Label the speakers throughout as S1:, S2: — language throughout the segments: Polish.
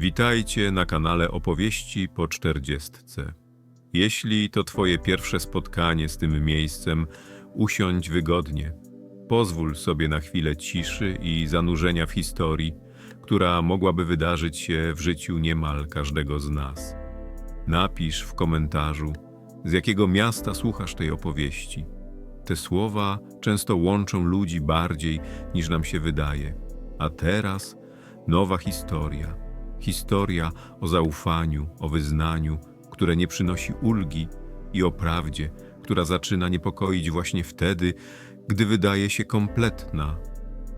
S1: Witajcie na kanale Opowieści po czterdziestce. Jeśli to Twoje pierwsze spotkanie z tym miejscem, usiądź wygodnie. Pozwól sobie na chwilę ciszy i zanurzenia w historii, która mogłaby wydarzyć się w życiu niemal każdego z nas. Napisz w komentarzu, z jakiego miasta słuchasz tej opowieści. Te słowa często łączą ludzi bardziej niż nam się wydaje. A teraz nowa historia. Historia o zaufaniu, o wyznaniu, które nie przynosi ulgi i o prawdzie, która zaczyna niepokoić właśnie wtedy, gdy wydaje się kompletna.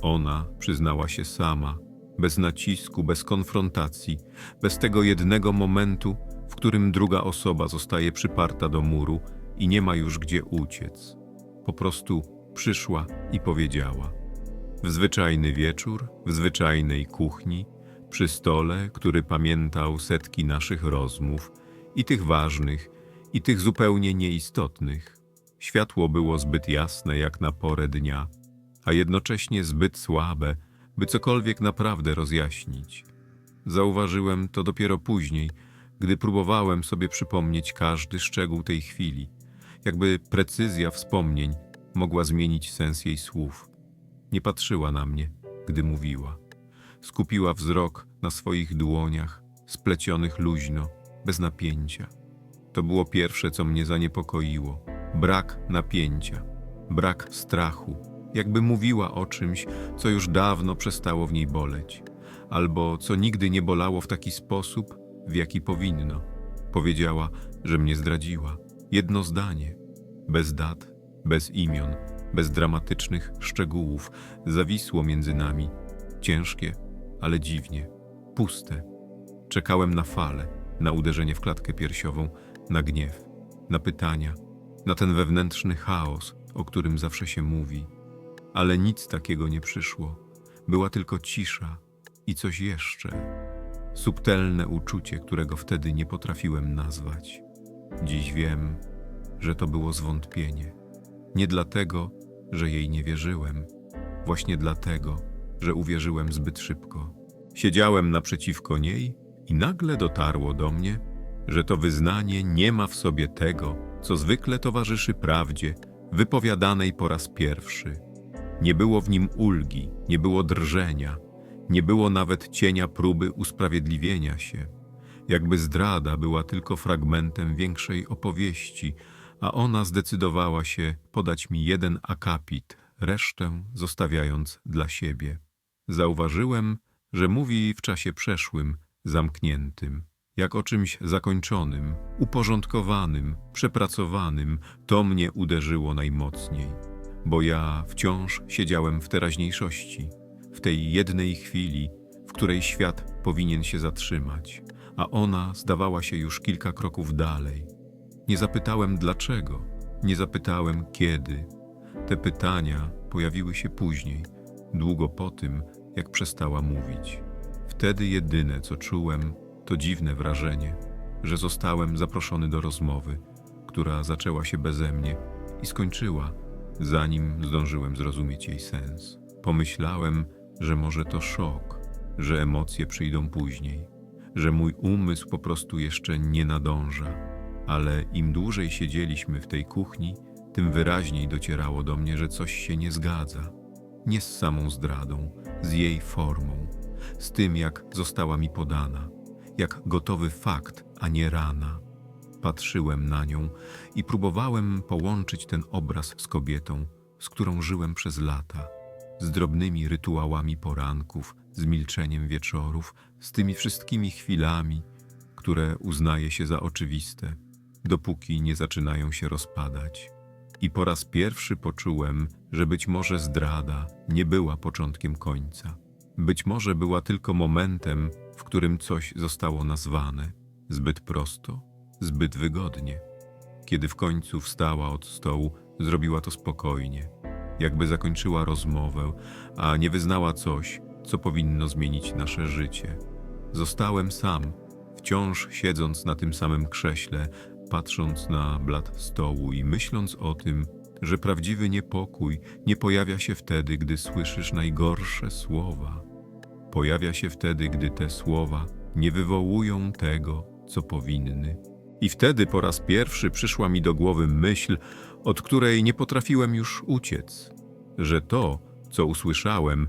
S1: Ona przyznała się sama, bez nacisku, bez konfrontacji, bez tego jednego momentu, w którym druga osoba zostaje przyparta do muru i nie ma już gdzie uciec. Po prostu przyszła i powiedziała. W zwyczajny wieczór, w zwyczajnej kuchni, przy stole, który pamiętał setki naszych rozmów, i tych ważnych, i tych zupełnie nieistotnych. Światło było zbyt jasne jak na porę dnia, a jednocześnie zbyt słabe, by cokolwiek naprawdę rozjaśnić. Zauważyłem to dopiero później, gdy próbowałem sobie przypomnieć każdy szczegół tej chwili, jakby precyzja wspomnień mogła zmienić sens jej słów. Nie patrzyła na mnie, gdy mówiła. Skupiła wzrok na swoich dłoniach, splecionych luźno, bez napięcia. To było pierwsze, co mnie zaniepokoiło. Brak napięcia, brak strachu, jakby mówiła o czymś, co już dawno przestało w niej boleć, albo co nigdy nie bolało w taki sposób, w jaki powinno. Powiedziała, że mnie zdradziła. Jedno zdanie, bez dat, bez imion, bez dramatycznych szczegółów, zawisło między nami. Ciężkie, ale dziwnie, puste. Czekałem na falę, na uderzenie w klatkę piersiową, na gniew, na pytania, na ten wewnętrzny chaos, o którym zawsze się mówi. Ale nic takiego nie przyszło. Była tylko cisza i coś jeszcze. Subtelne uczucie, którego wtedy nie potrafiłem nazwać. Dziś wiem, że to było zwątpienie. Nie dlatego, że jej nie wierzyłem, właśnie dlatego, że uwierzyłem zbyt szybko. Siedziałem naprzeciwko niej i nagle dotarło do mnie, że to wyznanie nie ma w sobie tego, co zwykle towarzyszy prawdzie, wypowiadanej po raz pierwszy. Nie było w nim ulgi, nie było drżenia, nie było nawet cienia próby usprawiedliwienia się. Jakby zdrada była tylko fragmentem większej opowieści, a ona zdecydowała się podać mi jeden akapit, resztę zostawiając dla siebie. Zauważyłem, że mówi w czasie przeszłym, zamkniętym, jak o czymś zakończonym, uporządkowanym, przepracowanym, to mnie uderzyło najmocniej, bo ja wciąż siedziałem w teraźniejszości, w tej jednej chwili, w której świat powinien się zatrzymać, a ona zdawała się już kilka kroków dalej. Nie zapytałem dlaczego, nie zapytałem kiedy. Te pytania pojawiły się później, długo po tym, jak przestała mówić. Wtedy jedyne, co czułem, to dziwne wrażenie, że zostałem zaproszony do rozmowy, która zaczęła się beze mnie i skończyła, zanim zdążyłem zrozumieć jej sens. Pomyślałem, że może to szok, że emocje przyjdą później, że mój umysł po prostu jeszcze nie nadąża, ale im dłużej siedzieliśmy w tej kuchni, tym wyraźniej docierało do mnie, że coś się nie zgadza. Nie z samą zdradą, z jej formą z tym, jak została mi podana, jak gotowy fakt, a nie rana. Patrzyłem na nią i próbowałem połączyć ten obraz z kobietą, z którą żyłem przez lata, z drobnymi rytuałami poranków, z milczeniem wieczorów, z tymi wszystkimi chwilami, które uznaje się za oczywiste, dopóki nie zaczynają się rozpadać. I po raz pierwszy poczułem, że być może zdrada nie była początkiem końca. Być może była tylko momentem, w którym coś zostało nazwane zbyt prosto, zbyt wygodnie. Kiedy w końcu wstała od stołu, zrobiła to spokojnie, jakby zakończyła rozmowę, a nie wyznała coś, co powinno zmienić nasze życie. Zostałem sam, wciąż siedząc na tym samym krześle, patrząc na blat stołu i myśląc o tym, że prawdziwy niepokój nie pojawia się wtedy, gdy słyszysz najgorsze słowa. Pojawia się wtedy, gdy te słowa nie wywołują tego, co powinny. I wtedy po raz pierwszy przyszła mi do głowy myśl, od której nie potrafiłem już uciec, że to, co usłyszałem,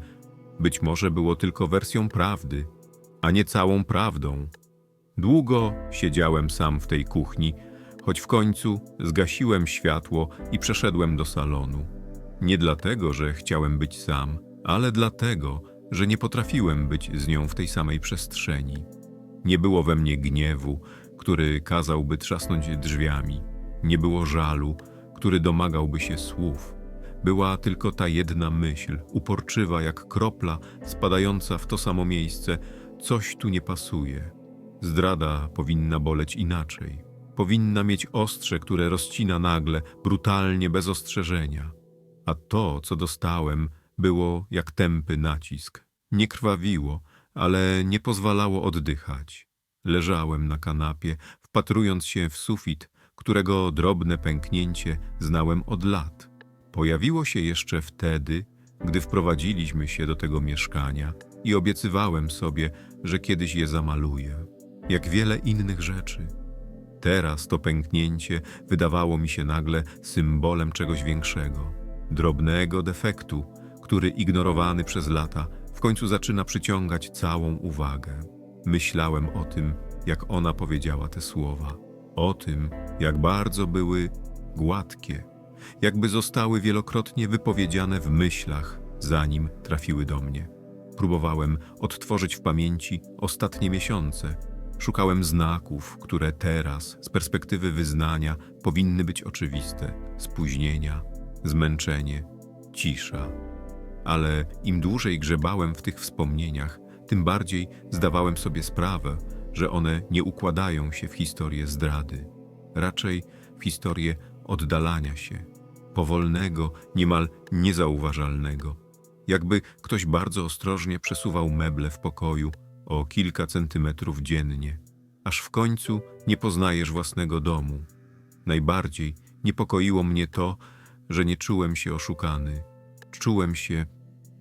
S1: być może było tylko wersją prawdy, a nie całą prawdą. Długo siedziałem sam w tej kuchni, choć w końcu zgasiłem światło i przeszedłem do salonu. Nie dlatego, że chciałem być sam, ale dlatego, że nie potrafiłem być z nią w tej samej przestrzeni. Nie było we mnie gniewu, który kazałby trzasnąć drzwiami. Nie było żalu, który domagałby się słów. Była tylko ta jedna myśl, uporczywa jak kropla spadająca w to samo miejsce. Coś tu nie pasuje. Zdrada powinna boleć inaczej. Powinna mieć ostrze, które rozcina nagle, brutalnie, bez ostrzeżenia. A to, co dostałem, było jak tępy nacisk. Nie krwawiło, ale nie pozwalało oddychać. Leżałem na kanapie, wpatrując się w sufit, którego drobne pęknięcie znałem od lat. Pojawiło się jeszcze wtedy, gdy wprowadziliśmy się do tego mieszkania i obiecywałem sobie, że kiedyś je zamaluję, jak wiele innych rzeczy. Teraz to pęknięcie wydawało mi się nagle symbolem czegoś większego, drobnego defektu, który ignorowany przez lata w końcu zaczyna przyciągać całą uwagę. Myślałem o tym, jak ona powiedziała te słowa, o tym, jak bardzo były gładkie, jakby zostały wielokrotnie wypowiedziane w myślach, zanim trafiły do mnie. Próbowałem odtworzyć w pamięci ostatnie miesiące. Szukałem znaków, które teraz, z perspektywy wyznania, powinny być oczywiste: spóźnienia, zmęczenie, cisza. Ale im dłużej grzebałem w tych wspomnieniach, tym bardziej zdawałem sobie sprawę, że one nie układają się w historię zdrady, raczej w historię oddalania się, powolnego, niemal niezauważalnego. Jakby ktoś bardzo ostrożnie przesuwał meble w pokoju o kilka centymetrów dziennie, aż w końcu nie poznajesz własnego domu. Najbardziej niepokoiło mnie to, że nie czułem się oszukany, czułem się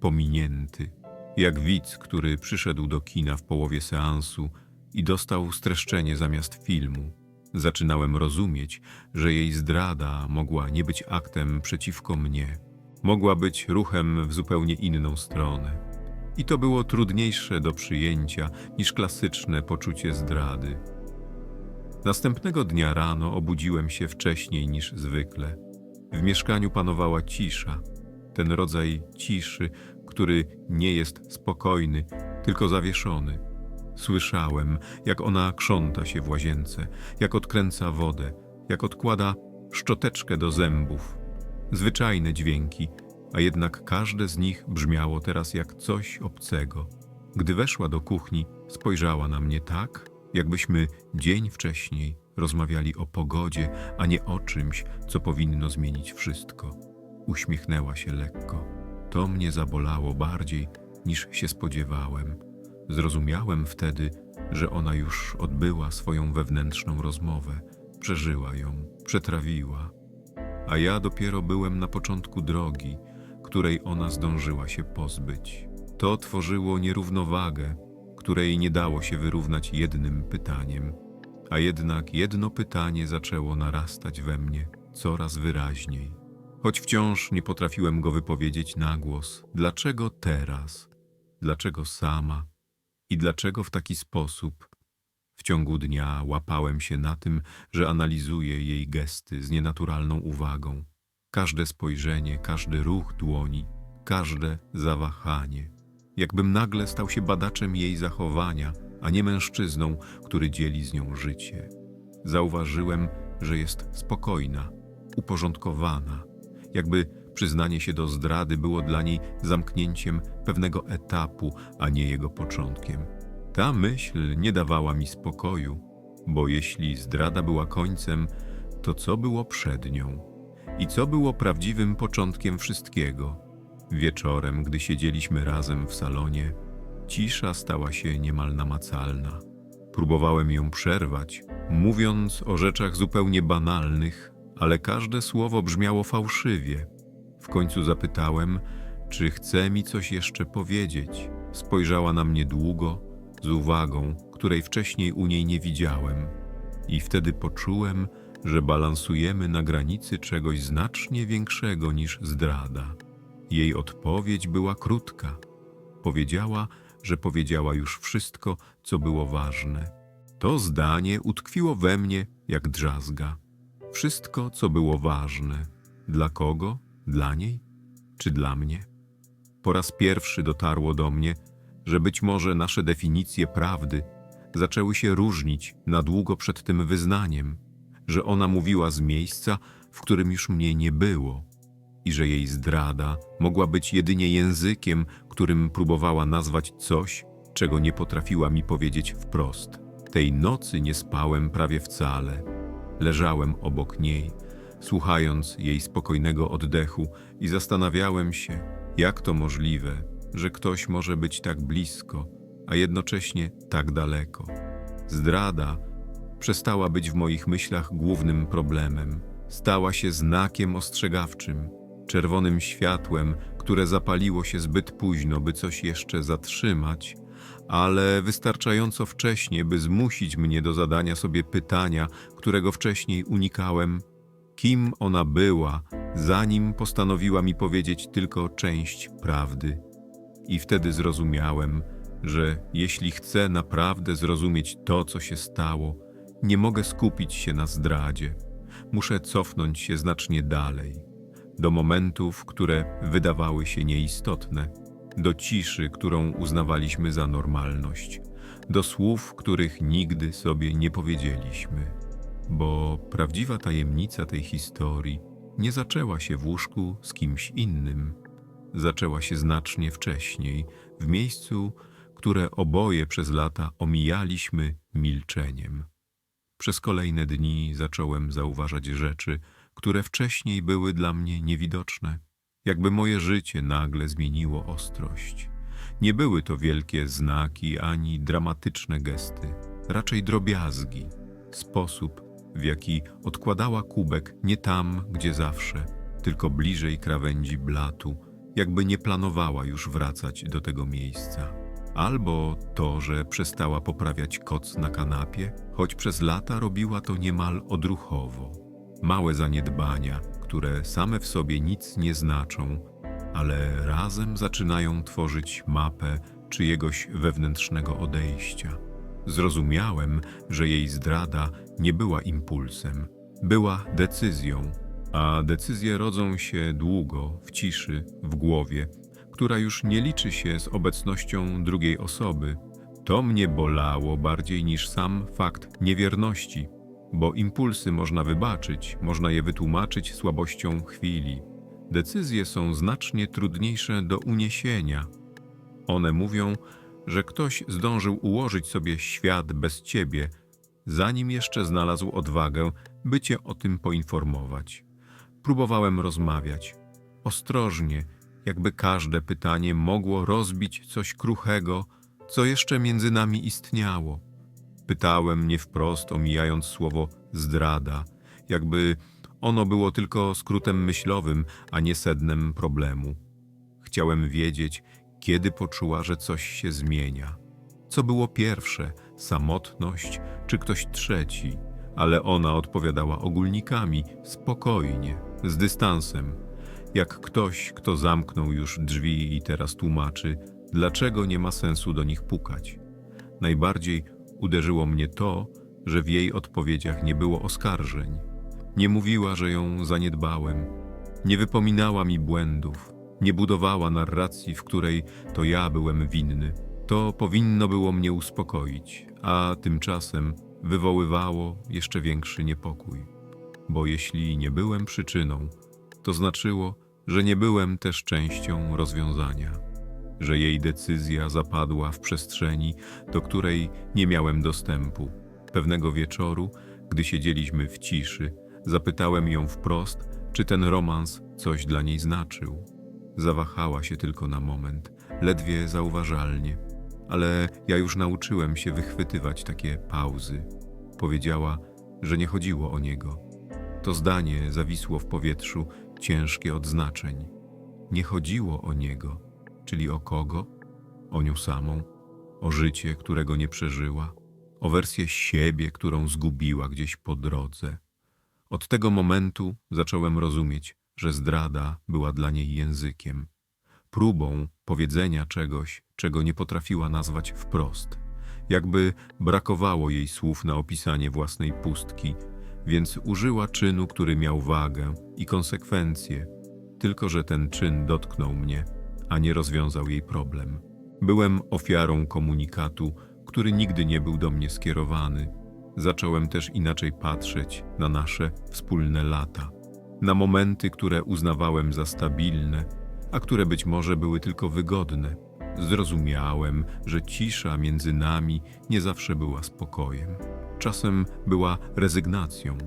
S1: pominięty. Jak widz, który przyszedł do kina w połowie seansu i dostał streszczenie zamiast filmu. Zaczynałem rozumieć, że jej zdrada mogła nie być aktem przeciwko mnie. Mogła być ruchem w zupełnie inną stronę. I to było trudniejsze do przyjęcia niż klasyczne poczucie zdrady. Następnego dnia rano obudziłem się wcześniej niż zwykle. W mieszkaniu panowała cisza. Ten rodzaj ciszy, który nie jest spokojny, tylko zawieszony. Słyszałem, jak ona krząta się w łazience, jak odkręca wodę, jak odkłada szczoteczkę do zębów. Zwyczajne dźwięki, a jednak każde z nich brzmiało teraz jak coś obcego. Gdy weszła do kuchni, spojrzała na mnie tak, jakbyśmy dzień wcześniej rozmawiali o pogodzie, a nie o czymś, co powinno zmienić wszystko. Uśmiechnęła się lekko. To mnie zabolało bardziej niż się spodziewałem. Zrozumiałem wtedy, że ona już odbyła swoją wewnętrzną rozmowę, przeżyła ją, przetrawiła, a ja dopiero byłem na początku drogi, której ona zdążyła się pozbyć. To tworzyło nierównowagę, której nie dało się wyrównać jednym pytaniem, a jednak jedno pytanie zaczęło narastać we mnie coraz wyraźniej. Choć wciąż nie potrafiłem go wypowiedzieć na głos, dlaczego teraz, dlaczego sama i dlaczego w taki sposób. W ciągu dnia łapałem się na tym, że analizuję jej gesty z nienaturalną uwagą. Każde spojrzenie, każdy ruch dłoni, każde zawahanie. Jakbym nagle stał się badaczem jej zachowania, a nie mężczyzną, który dzieli z nią życie. Zauważyłem, że jest spokojna, uporządkowana, jakby przyznanie się do zdrady było dla niej zamknięciem pewnego etapu, a nie jego początkiem. Ta myśl nie dawała mi spokoju, bo jeśli zdrada była końcem, to co było przed nią? I co było prawdziwym początkiem wszystkiego? Wieczorem, gdy siedzieliśmy razem w salonie, cisza stała się niemal namacalna. Próbowałem ją przerwać, mówiąc o rzeczach zupełnie banalnych, ale każde słowo brzmiało fałszywie. W końcu zapytałem, czy chce mi coś jeszcze powiedzieć. Spojrzała na mnie długo, z uwagą, której wcześniej u niej nie widziałem. I wtedy poczułem, że balansujemy na granicy czegoś znacznie większego niż zdrada. Jej odpowiedź była krótka. Powiedziała, że powiedziała już wszystko, co było ważne. To zdanie utkwiło we mnie jak drzazga. Wszystko, co było ważne. Dla kogo? Dla niej? Czy dla mnie? Po raz pierwszy dotarło do mnie, że być może nasze definicje prawdy zaczęły się różnić na długo przed tym wyznaniem, że ona mówiła z miejsca, w którym już mnie nie było i że jej zdrada mogła być jedynie językiem, którym próbowała nazwać coś, czego nie potrafiła mi powiedzieć wprost. Tej nocy nie spałem prawie wcale. Leżałem obok niej, słuchając jej spokojnego oddechu i zastanawiałem się, jak to możliwe, że ktoś może być tak blisko, a jednocześnie tak daleko. Zdrada przestała być w moich myślach głównym problemem. Stała się znakiem ostrzegawczym, czerwonym światłem, które zapaliło się zbyt późno, by coś jeszcze zatrzymać, ale wystarczająco wcześnie, by zmusić mnie do zadania sobie pytania, którego wcześniej unikałem: kim ona była, zanim postanowiła mi powiedzieć tylko część prawdy. I wtedy zrozumiałem, że jeśli chcę naprawdę zrozumieć to, co się stało, nie mogę skupić się na zdradzie. Muszę cofnąć się znacznie dalej, do momentów, które wydawały się nieistotne, do ciszy, którą uznawaliśmy za normalność, do słów, których nigdy sobie nie powiedzieliśmy. Bo prawdziwa tajemnica tej historii nie zaczęła się w łóżku z kimś innym. Zaczęła się znacznie wcześniej, w miejscu, które oboje przez lata omijaliśmy milczeniem. Przez kolejne dni zacząłem zauważać rzeczy, które wcześniej były dla mnie niewidoczne. Jakby moje życie nagle zmieniło ostrość. Nie były to wielkie znaki ani dramatyczne gesty, raczej drobiazgi, sposób, w jaki odkładała kubek nie tam, gdzie zawsze, tylko bliżej krawędzi blatu, jakby nie planowała już wracać do tego miejsca. Albo to, że przestała poprawiać koc na kanapie, choć przez lata robiła to niemal odruchowo. Małe zaniedbania, które same w sobie nic nie znaczą, ale razem zaczynają tworzyć mapę czyjegoś wewnętrznego odejścia. Zrozumiałem, że jej zdrada nie była impulsem, była decyzją, a decyzje rodzą się długo, w ciszy, w głowie, która już nie liczy się z obecnością drugiej osoby. To mnie bolało bardziej niż sam fakt niewierności, bo impulsy można wybaczyć, można je wytłumaczyć słabością chwili. Decyzje są znacznie trudniejsze do uniesienia. One mówią, że ktoś zdążył ułożyć sobie świat bez ciebie, zanim jeszcze znalazł odwagę, by cię o tym poinformować. Próbowałem rozmawiać. Ostrożnie, jakby każde pytanie mogło rozbić coś kruchego, co jeszcze między nami istniało. Pytałem nie wprost, omijając słowo zdrada, jakby ono było tylko skrótem myślowym, a nie sednem problemu. Chciałem wiedzieć, kiedy poczuła, że coś się zmienia. Co było pierwsze, samotność czy ktoś trzeci, ale ona odpowiadała ogólnikami, spokojnie, z dystansem, jak ktoś, kto zamknął już drzwi i teraz tłumaczy, dlaczego nie ma sensu do nich pukać. Najbardziej uderzyło mnie to, że w jej odpowiedziach nie było oskarżeń. Nie mówiła, że ją zaniedbałem, nie wypominała mi błędów, nie budowała narracji, w której to ja byłem winny. To powinno było mnie uspokoić, a tymczasem wywoływało jeszcze większy niepokój. Bo jeśli nie byłem przyczyną, to znaczyło, że nie byłem też częścią rozwiązania, że jej decyzja zapadła w przestrzeni, do której nie miałem dostępu. Pewnego wieczoru, gdy siedzieliśmy w ciszy, zapytałem ją wprost, czy ten romans coś dla niej znaczył. Zawahała się tylko na moment, ledwie zauważalnie, ale ja już nauczyłem się wychwytywać takie pauzy. Powiedziała, że nie chodziło o niego. To zdanie zawisło w powietrzu, ciężkie od znaczeń. Nie chodziło o niego, czyli o kogo? O nią samą? O życie, którego nie przeżyła? o wersję siebie, którą zgubiła gdzieś po drodze. Od tego momentu zacząłem rozumieć, że zdrada była dla niej językiem, próbą powiedzenia czegoś, czego nie potrafiła nazwać wprost. Jakby brakowało jej słów na opisanie własnej pustki, więc użyła czynu, który miał wagę i konsekwencje, tylko że ten czyn dotknął mnie, a nie rozwiązał jej problem. Byłem ofiarą komunikatu, który nigdy nie był do mnie skierowany. Zacząłem też inaczej patrzeć na nasze wspólne lata, na momenty, które uznawałem za stabilne, a które być może były tylko wygodne. Zrozumiałem, że cisza między nami nie zawsze była spokojem. Czasem była rezygnacją,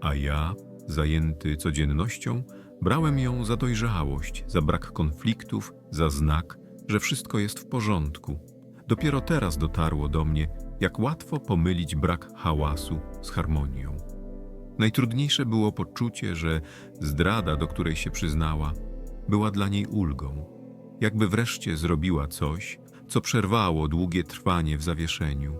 S1: a ja, zajęty codziennością, brałem ją za dojrzałość, za brak konfliktów, za znak, że wszystko jest w porządku. Dopiero teraz dotarło do mnie, jak łatwo pomylić brak hałasu z harmonią. Najtrudniejsze było poczucie, że zdrada, do której się przyznała, była dla niej ulgą. Jakby wreszcie zrobiła coś, co przerwało długie trwanie w zawieszeniu.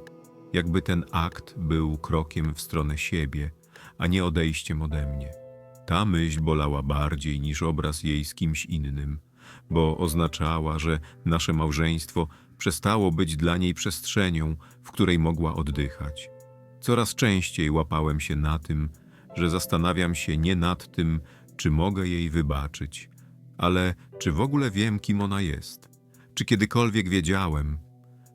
S1: Jakby ten akt był krokiem w stronę siebie, a nie odejściem ode mnie. Ta myśl bolała bardziej niż obraz jej z kimś innym, bo oznaczała, że nasze małżeństwo przestało być dla niej przestrzenią, w której mogła oddychać. Coraz częściej łapałem się na tym, że zastanawiam się nie nad tym, czy mogę jej wybaczyć, ale czy w ogóle wiem, kim ona jest. Czy kiedykolwiek wiedziałem?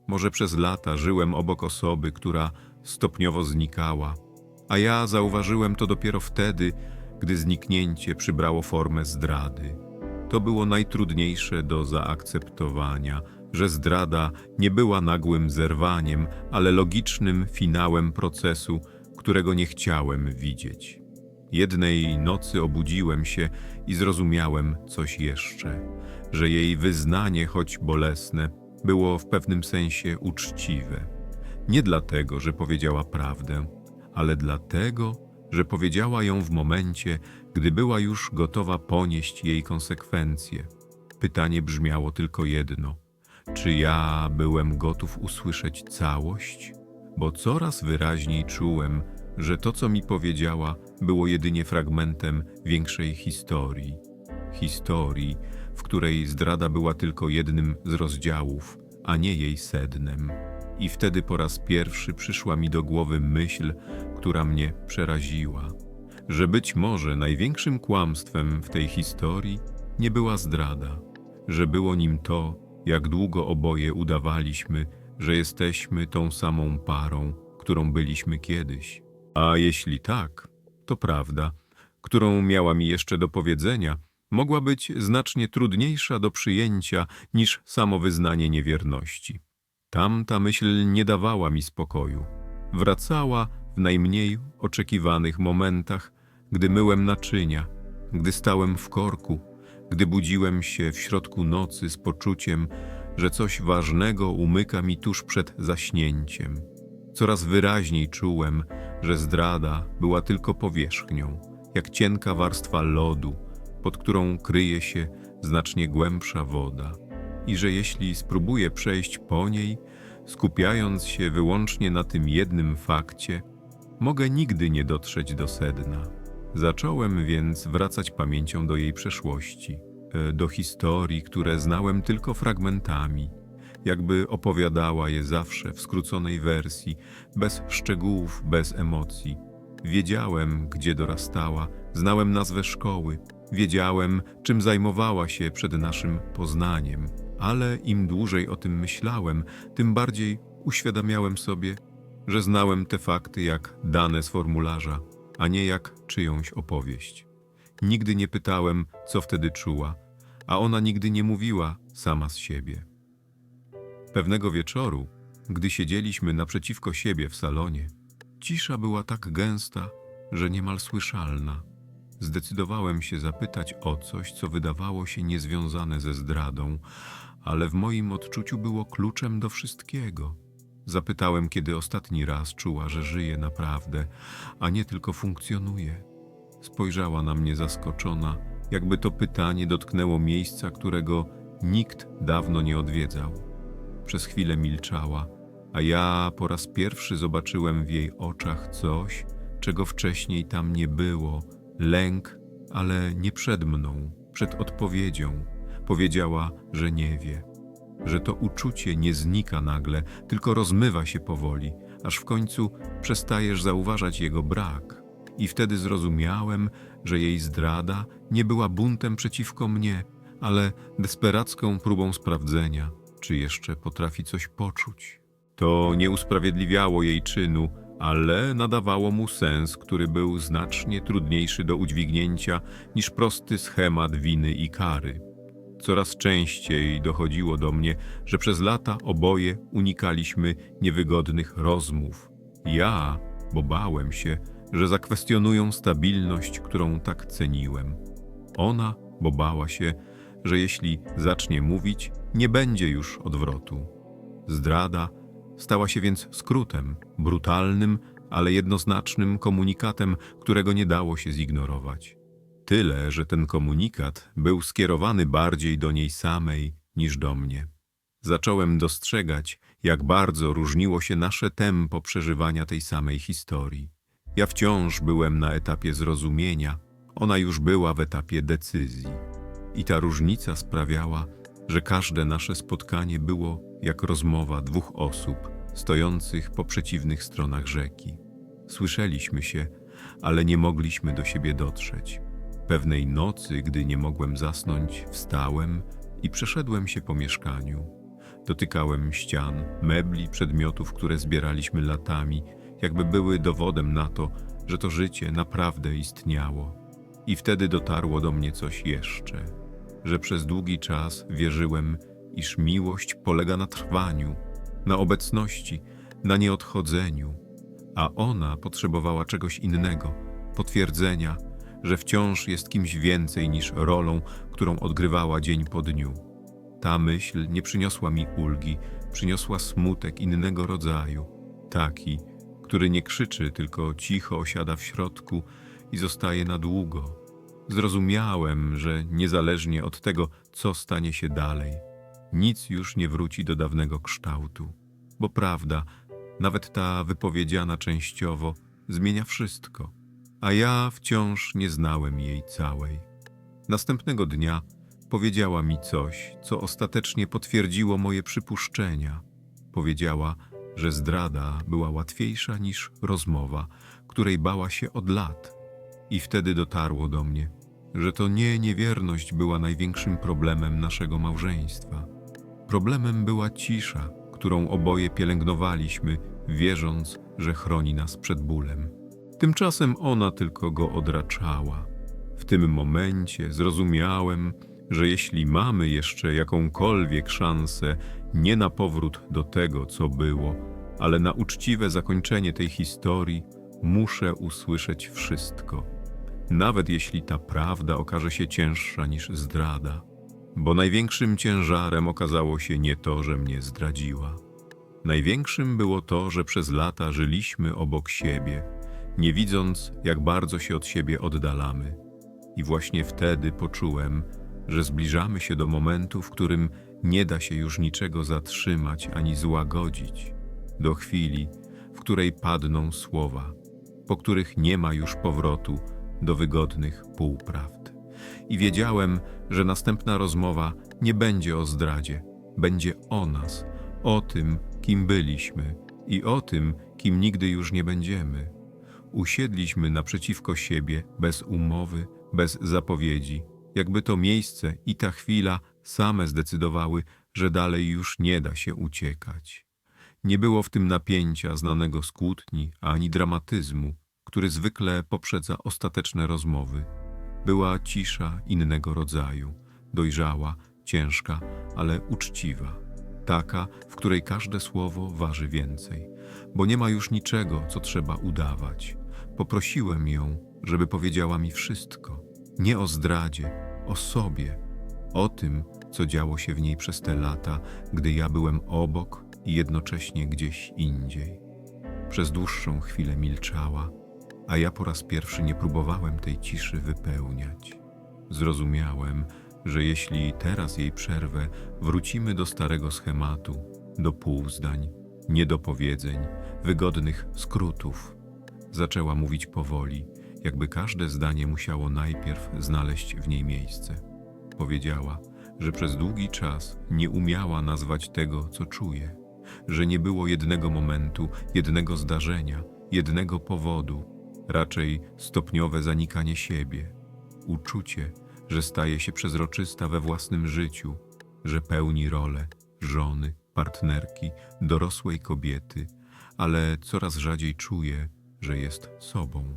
S1: Może przez lata żyłem obok osoby, która stopniowo znikała, a ja zauważyłem to dopiero wtedy, gdy zniknięcie przybrało formę zdrady. To było najtrudniejsze do zaakceptowania, że zdrada nie była nagłym zerwaniem, ale logicznym finałem procesu, którego nie chciałem widzieć. Jednej nocy obudziłem się i zrozumiałem coś jeszcze, że jej wyznanie, choć bolesne, było w pewnym sensie uczciwe. Nie dlatego, że powiedziała prawdę, ale dlatego, że powiedziała ją w momencie, gdy była już gotowa ponieść jej konsekwencje. Pytanie brzmiało tylko jedno: czy ja byłem gotów usłyszeć całość? Bo coraz wyraźniej czułem, że to, co mi powiedziała, było jedynie fragmentem większej historii. Historii, w której zdrada była tylko jednym z rozdziałów, a nie jej sednem. I wtedy po raz pierwszy przyszła mi do głowy myśl, która mnie przeraziła, że być może największym kłamstwem w tej historii nie była zdrada, że było nim to, jak długo oboje udawaliśmy, że jesteśmy tą samą parą, którą byliśmy kiedyś. A jeśli tak, to prawda, którą miała mi jeszcze do powiedzenia, mogła być znacznie trudniejsza do przyjęcia niż samo wyznanie niewierności. Tamta myśl nie dawała mi spokoju. Wracała w najmniej oczekiwanych momentach, gdy myłem naczynia, gdy stałem w korku, gdy budziłem się w środku nocy z poczuciem, że coś ważnego umyka mi tuż przed zaśnięciem. Coraz wyraźniej czułem, że zdrada była tylko powierzchnią, jak cienka warstwa lodu, pod którą kryje się znacznie głębsza woda, i że jeśli spróbuję przejść po niej, skupiając się wyłącznie na tym jednym fakcie, mogę nigdy nie dotrzeć do sedna. Zacząłem więc wracać pamięcią do jej przeszłości, e, do historii, które znałem tylko fragmentami, jakby opowiadała je zawsze w skróconej wersji, bez szczegółów, bez emocji. Wiedziałem, gdzie dorastała, znałem nazwę szkoły, wiedziałem, czym zajmowała się przed naszym poznaniem, ale im dłużej o tym myślałem, tym bardziej uświadamiałem sobie, że znałem te fakty jak dane z formularza, a nie jak czyjąś opowieść. Nigdy nie pytałem, co wtedy czuła, a ona nigdy nie mówiła sama z siebie. Pewnego wieczoru, gdy siedzieliśmy naprzeciwko siebie w salonie, cisza była tak gęsta, że niemal słyszalna. Zdecydowałem się zapytać o coś, co wydawało się niezwiązane ze zdradą, ale w moim odczuciu było kluczem do wszystkiego. Zapytałem, kiedy ostatni raz czuła, że żyje naprawdę, a nie tylko funkcjonuje. Spojrzała na mnie zaskoczona, jakby to pytanie dotknęło miejsca, którego nikt dawno nie odwiedzał. Przez chwilę milczała, a ja po raz pierwszy zobaczyłem w jej oczach coś, czego wcześniej tam nie było. Lęk, ale nie przed mną, przed odpowiedzią. Powiedziała, że nie wie, że to uczucie nie znika nagle, tylko rozmywa się powoli, aż w końcu przestajesz zauważać jego brak. I wtedy zrozumiałem, że jej zdrada nie była buntem przeciwko mnie, ale desperacką próbą sprawdzenia, czy jeszcze potrafi coś poczuć. To nie usprawiedliwiało jej czynu, ale nadawało mu sens, który był znacznie trudniejszy do udźwignięcia niż prosty schemat winy i kary. Coraz częściej dochodziło do mnie, że przez lata oboje unikaliśmy niewygodnych rozmów. Ja, bo bałem się, że zakwestionują stabilność, którą tak ceniłem. Ona, bo bała się, że jeśli zacznie mówić, nie będzie już odwrotu. Zdrada stała się więc skrótem, brutalnym, ale jednoznacznym komunikatem, którego nie dało się zignorować. Tyle, że ten komunikat był skierowany bardziej do niej samej niż do mnie. Zacząłem dostrzegać, jak bardzo różniło się nasze tempo przeżywania tej samej historii. Ja wciąż byłem na etapie zrozumienia, ona już była w etapie decyzji. I ta różnica sprawiała, że każde nasze spotkanie było jak rozmowa dwóch osób stojących po przeciwnych stronach rzeki. Słyszeliśmy się, ale nie mogliśmy do siebie dotrzeć. Pewnej nocy, gdy nie mogłem zasnąć, wstałem i przeszedłem się po mieszkaniu. Dotykałem ścian, mebli, przedmiotów, które zbieraliśmy latami, jakby były dowodem na to, że to życie naprawdę istniało. I wtedy dotarło do mnie coś jeszcze, że przez długi czas wierzyłem, iż miłość polega na trwaniu, na obecności, na nieodchodzeniu, a ona potrzebowała czegoś innego potwierdzenia, że wciąż jest kimś więcej niż rolą, którą odgrywała dzień po dniu. Ta myśl nie przyniosła mi ulgi, przyniosła smutek innego rodzaju, taki, który nie krzyczy, tylko cicho osiada w środku i zostaje na długo. Zrozumiałem, że niezależnie od tego, co stanie się dalej, nic już nie wróci do dawnego kształtu, bo prawda, nawet ta wypowiedziana częściowo, zmienia wszystko, a ja wciąż nie znałem jej całej. Następnego dnia powiedziała mi coś, co ostatecznie potwierdziło moje przypuszczenia. Powiedziała, że zdrada była łatwiejsza niż rozmowa, której bała się od lat. I wtedy dotarło do mnie, że to nie niewierność była największym problemem naszego małżeństwa. Problemem była cisza, którą oboje pielęgnowaliśmy, wierząc, że chroni nas przed bólem. Tymczasem ona tylko go odraczała. W tym momencie zrozumiałem, że jeśli mamy jeszcze jakąkolwiek szansę nie na powrót do tego, co było, ale na uczciwe zakończenie tej historii, muszę usłyszeć wszystko. Nawet jeśli ta prawda okaże się cięższa niż zdrada, bo największym ciężarem okazało się nie to, że mnie zdradziła. Największym było to, że przez lata żyliśmy obok siebie, nie widząc, jak bardzo się od siebie oddalamy. I właśnie wtedy poczułem, że zbliżamy się do momentu, w którym nie da się już niczego zatrzymać ani złagodzić, do chwili, w której padną słowa, po których nie ma już powrotu do wygodnych półprawd. I wiedziałem, że następna rozmowa nie będzie o zdradzie, będzie o nas, o tym, kim byliśmy i o tym, kim nigdy już nie będziemy. Usiedliśmy naprzeciwko siebie bez umowy, bez zapowiedzi, jakby to miejsce i ta chwila same zdecydowały, że dalej już nie da się uciekać. Nie było w tym napięcia znanego z kłótni ani dramatyzmu, który zwykle poprzedza ostateczne rozmowy. Była cisza innego rodzaju, dojrzała, ciężka, ale uczciwa. Taka, w której każde słowo waży więcej, bo nie ma już niczego, co trzeba udawać. Poprosiłem ją, żeby powiedziała mi wszystko. Nie o zdradzie, o sobie, o tym, co działo się w niej przez te lata, gdy ja byłem obok i jednocześnie gdzieś indziej. Przez dłuższą chwilę milczała, a ja po raz pierwszy nie próbowałem tej ciszy wypełniać. Zrozumiałem, że jeśli teraz jej przerwę, wrócimy do starego schematu, do półzdań, niedopowiedzeń, wygodnych skrótów. Zaczęła mówić powoli, jakby każde zdanie musiało najpierw znaleźć w niej miejsce. Powiedziała, że przez długi czas nie umiała nazwać tego, co czuje, że nie było jednego momentu, jednego zdarzenia, jednego powodu, raczej stopniowe zanikanie siebie, uczucie, że staje się przezroczysta we własnym życiu, że pełni rolę żony, partnerki, dorosłej kobiety, ale coraz rzadziej czuje, że jest sobą.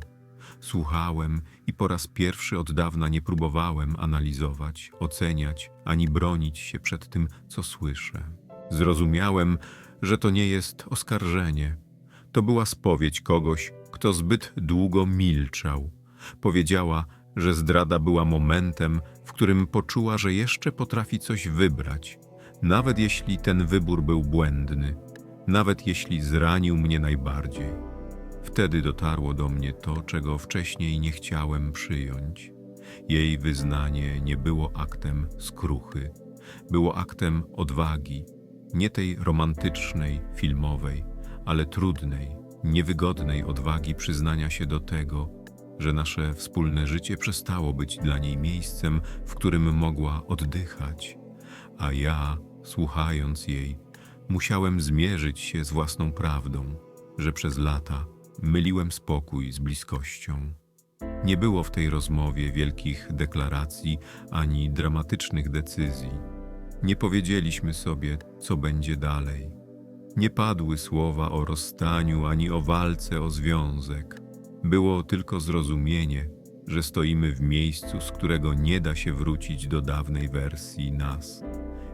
S1: Słuchałem i po raz pierwszy od dawna nie próbowałem analizować, oceniać ani bronić się przed tym, co słyszę. Zrozumiałem, że to nie jest oskarżenie. To była spowiedź kogoś, kto zbyt długo milczał. Powiedziała, że zdrada była momentem, w którym poczuła, że jeszcze potrafi coś wybrać, nawet jeśli ten wybór był błędny, nawet jeśli zranił mnie najbardziej. Wtedy dotarło do mnie to, czego wcześniej nie chciałem przyjąć. Jej wyznanie nie było aktem skruchy, było aktem odwagi, nie tej romantycznej, filmowej, ale trudnej, niewygodnej odwagi przyznania się do tego, że nasze wspólne życie przestało być dla niej miejscem, w którym mogła oddychać, a ja, słuchając jej, musiałem zmierzyć się z własną prawdą, że przez lata myliłem spokój z bliskością. Nie było w tej rozmowie wielkich deklaracji ani dramatycznych decyzji. Nie powiedzieliśmy sobie, co będzie dalej. Nie padły słowa o rozstaniu ani o walce o związek. Było tylko zrozumienie, że stoimy w miejscu, z którego nie da się wrócić do dawnej wersji nas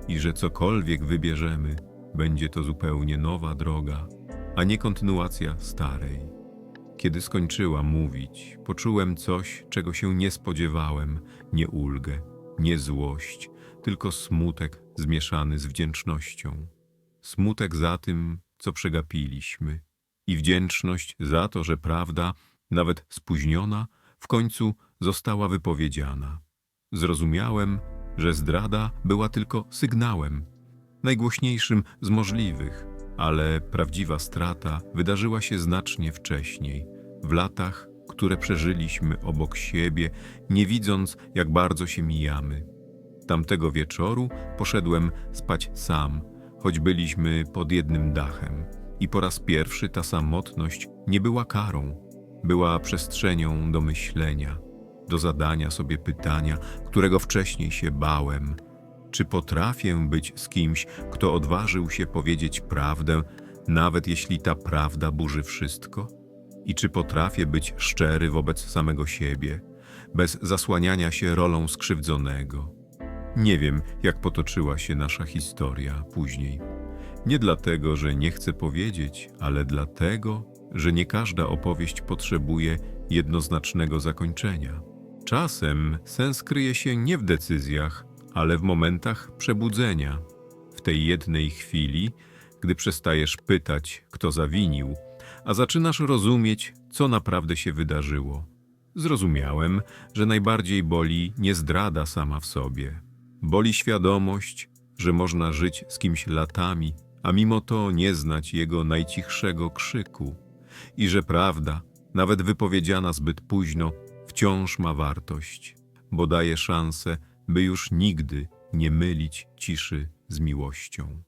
S1: i że cokolwiek wybierzemy, będzie to zupełnie nowa droga, a nie kontynuacja starej. Kiedy skończyła mówić, poczułem coś, czego się nie spodziewałem, nie ulgę, nie złość, tylko smutek zmieszany z wdzięcznością. Smutek za tym, co przegapiliśmy i wdzięczność za to, że prawda, nawet spóźniona, w końcu została wypowiedziana. Zrozumiałem, że zdrada była tylko sygnałem, najgłośniejszym z możliwych, ale prawdziwa strata wydarzyła się znacznie wcześniej, w latach, które przeżyliśmy obok siebie, nie widząc, jak bardzo się mijamy. Tamtego wieczoru poszedłem spać sam, choć byliśmy pod jednym dachem. I po raz pierwszy ta samotność nie była karą, była przestrzenią do myślenia, do zadania sobie pytania, którego wcześniej się bałem. Czy potrafię być z kimś, kto odważył się powiedzieć prawdę, nawet jeśli ta prawda burzy wszystko? I czy potrafię być szczery wobec samego siebie, bez zasłaniania się rolą skrzywdzonego? Nie wiem, jak potoczyła się nasza historia później. Nie dlatego, że nie chcę powiedzieć, ale dlatego, że nie każda opowieść potrzebuje jednoznacznego zakończenia. Czasem sens kryje się nie w decyzjach, ale w momentach przebudzenia. W tej jednej chwili, gdy przestajesz pytać, kto zawinił, a zaczynasz rozumieć, co naprawdę się wydarzyło. Zrozumiałem, że najbardziej boli nie zdrada sama w sobie. Boli świadomość, że można żyć z kimś latami, a mimo to nie znać jego najcichszego krzyku i że prawda, nawet wypowiedziana zbyt późno, wciąż ma wartość, bo daje szansę, by już nigdy nie mylić ciszy z miłością.